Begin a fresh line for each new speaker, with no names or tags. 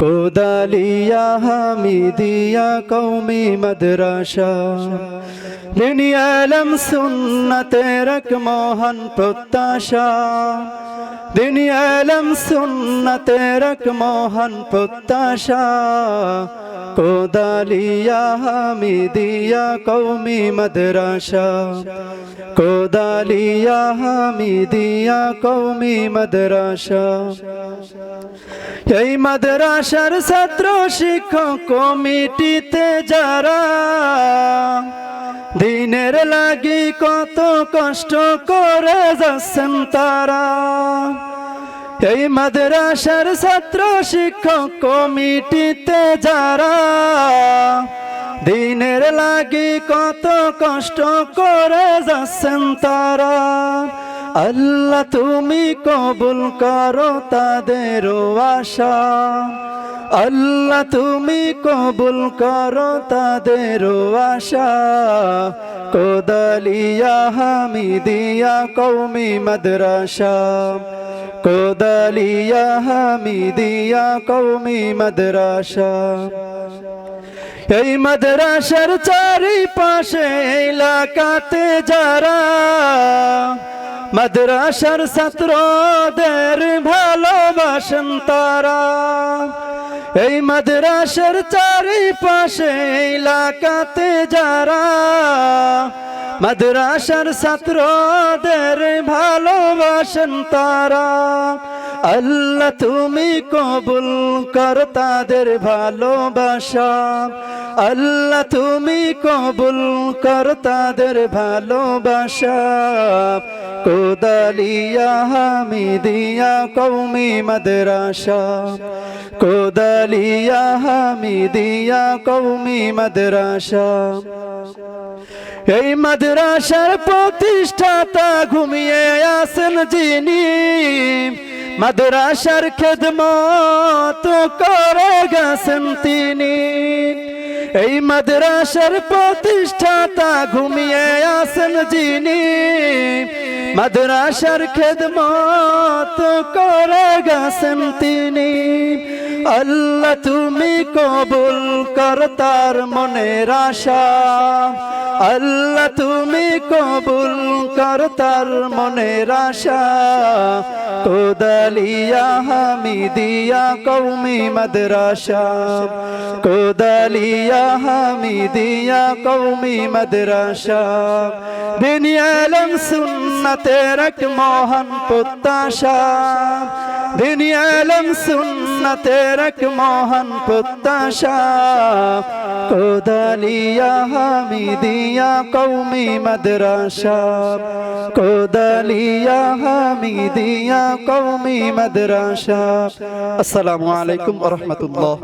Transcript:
কোদালিয়া হামিদিয়া কৌমি মাদ্রাসা। দিনী আলম সুন্নতের এক মহান প্রত্যাশা। দিনী আলম সুন্নতের এক মহান প্রত্যাশা। কোদালিয়া হামিদিয়া কৌমি মাদ্রাসা। কোদালিয়া হামিদিয়া কৌমি মাদ্রাসা। এই মাদ্রাসার ছাত্র শিক্ষক কমিটিতে যারা দিনের লাগি কত কষ্ট করে যাচ্ছেন তারা। এই মাদ্রাসার ছাত্র শিক্ষক কমিটিতে যারা, দিনের লাগি কত কষ্ট করে যাচ্ছেন তারা। আল্লাহ, তুমি কবুল করো তাদের আশা। আল্লাহ, তুমি কবুল করো তাদের আশা। কোদালিয়া হামিদিয়া কৌমি মাদ্রাসা। কোদালিয়া হামিদিয়া কৌমি মাদ্রাসা। এই মাদ্রাসার চারিপাশে এলাকাতে যারা মাদ্রাসার ছাত্রদের ভালোবাসেন তারা। এই মাদ্রাসার চারিপাশে এলাকাতে যারা মাদ্রাসার ছাত্রদের ভালোবাসেন তারা। আল্লাহ তুমি কবুল কর তাদের ভালোবাসা। আল্লাহ তুমি কবুল কর তাদের ভালোবাসা। কোদালিয়া হামিদিয়া কৌমি মাদ্রাসা। কোদালিয়া হামিদিয়া কৌমি মাদ্রাসা। এই মাদ্রাসার প্রতিষ্ঠাতা ঘুমিয়ে আসেন যিনি। মাদ্রাসার খেদমত করে গেছেন তিনি। এই মাদ্রাসার প্রতিষ্ঠাতা ঘুমিয়ে আসেন যিনি। মাদ্রাসার খেদমত করে গেছেন তিনি। আল্লাহ তুমি কবুল কর তার মনের আশা। আল্লাহ তুমি কবুল কর তার মনের আশা। কোদালিয়া হামিদিয়া কৌমি মাদ্রাসা। কোদালিয়া হামিদিয়া কৌমি মাদ্রাসা। দিনী আলম সুন্নতের এক মহান প্রত্যাশা। দিনী আলম সুন্নতের এক মহান প্রত্যাশা। কোদালিয়া হামিদিয়া কৌমি মাদ্রাসা কোদালিয়া হামিদিয়া কৌমি মাদ্রাসা। আসসালামু আলাইকুম রাহমাতুল্লাহ।